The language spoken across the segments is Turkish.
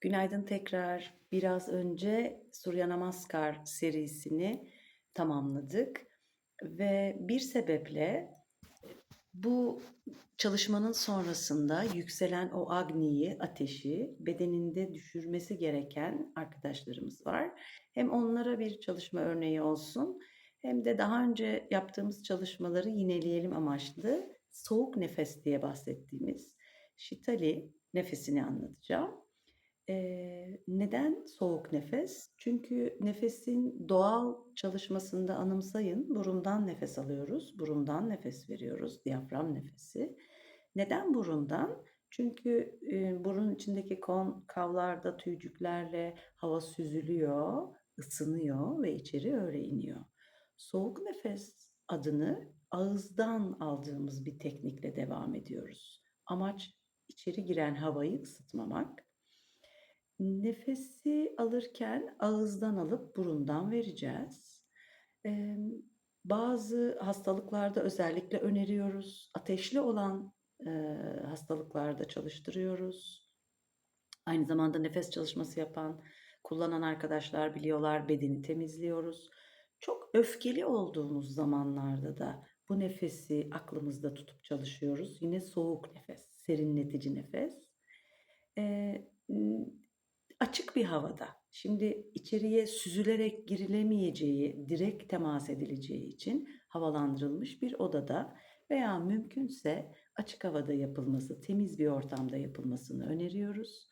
Günaydın tekrar. Biraz önce Surya Namaskar serisini tamamladık ve bir sebeple bu çalışmanın sonrasında yükselen o agniyi, ateşi bedeninde düşürmesi gereken arkadaşlarımız var. Hem onlara bir çalışma örneği olsun hem de daha önce yaptığımız çalışmaları yineleyelim amaçlı soğuk nefes diye bahsettiğimiz Shitali nefesini anlatacağım. Eee, neden soğuk nefes? Çünkü nefesin doğal çalışmasında anımsayın, burundan nefes alıyoruz, burundan nefes veriyoruz, diyafram nefesi. Neden burundan? Çünkü e, burun içindeki kon kavlarda tüycüklerle hava süzülüyor, ısınıyor ve içeri öyle iniyor. Soğuk nefes adını ağızdan aldığımız bir teknikle devam ediyoruz. Amaç içeri giren havayı ısıtmamak. Nefesi alırken ağızdan alıp burundan vereceğiz. Eee, bazı hastalıklarda özellikle öneriyoruz. Ateşli olan eee, hastalıklarda çalıştırıyoruz. Aynı zamanda nefes çalışması yapan, kullanan arkadaşlar biliyorlar bedeni temizliyoruz. Çok öfkeli olduğumuz zamanlarda da bu nefesi aklımızda tutup çalışıyoruz. Yine soğuk nefes, serinletici nefes. Eee, açık bir havada. Şimdi içeriye süzülerek girilemeyeceği, direkt temas edileceği için havalandırılmış bir odada veya mümkünse açık havada yapılması, temiz bir ortamda yapılmasını öneriyoruz.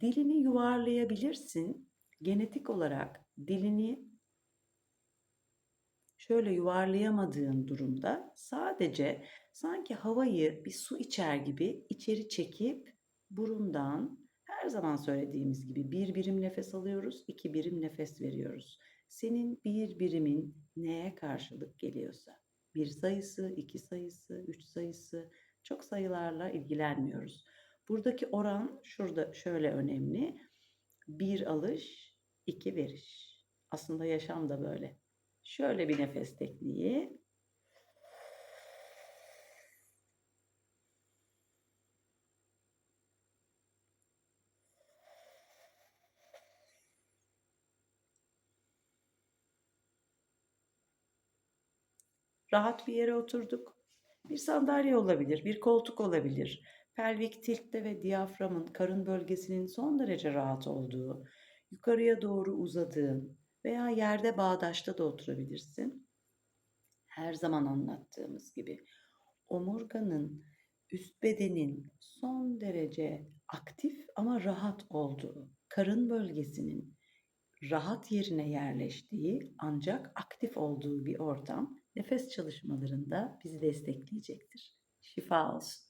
Dilini yuvarlayabilirsin. Genetik olarak dilini şöyle yuvarlayamadığın durumda sadece sanki havayı bir su içer gibi içeri çekip burundan her zaman söylediğimiz gibi bir birim nefes alıyoruz, iki birim nefes veriyoruz. Senin bir birimin neye karşılık geliyorsa, bir sayısı, iki sayısı, üç sayısı, çok sayılarla ilgilenmiyoruz. Buradaki oran şurada şöyle önemli. Bir alış, iki veriş. Aslında yaşam da böyle. Şöyle bir nefes tekniği. Rahat bir yere oturduk. Bir sandalye olabilir, bir koltuk olabilir. Pelvik tiltte ve diyaframın karın bölgesinin son derece rahat olduğu, yukarıya doğru uzadığın veya yerde bağdaşta da oturabilirsin. Her zaman anlattığımız gibi omurganın üst bedenin son derece aktif ama rahat olduğu, karın bölgesinin rahat yerine yerleştiği ancak aktif olduğu bir ortam nefes çalışmalarında bizi destekleyecektir. Şifa olsun.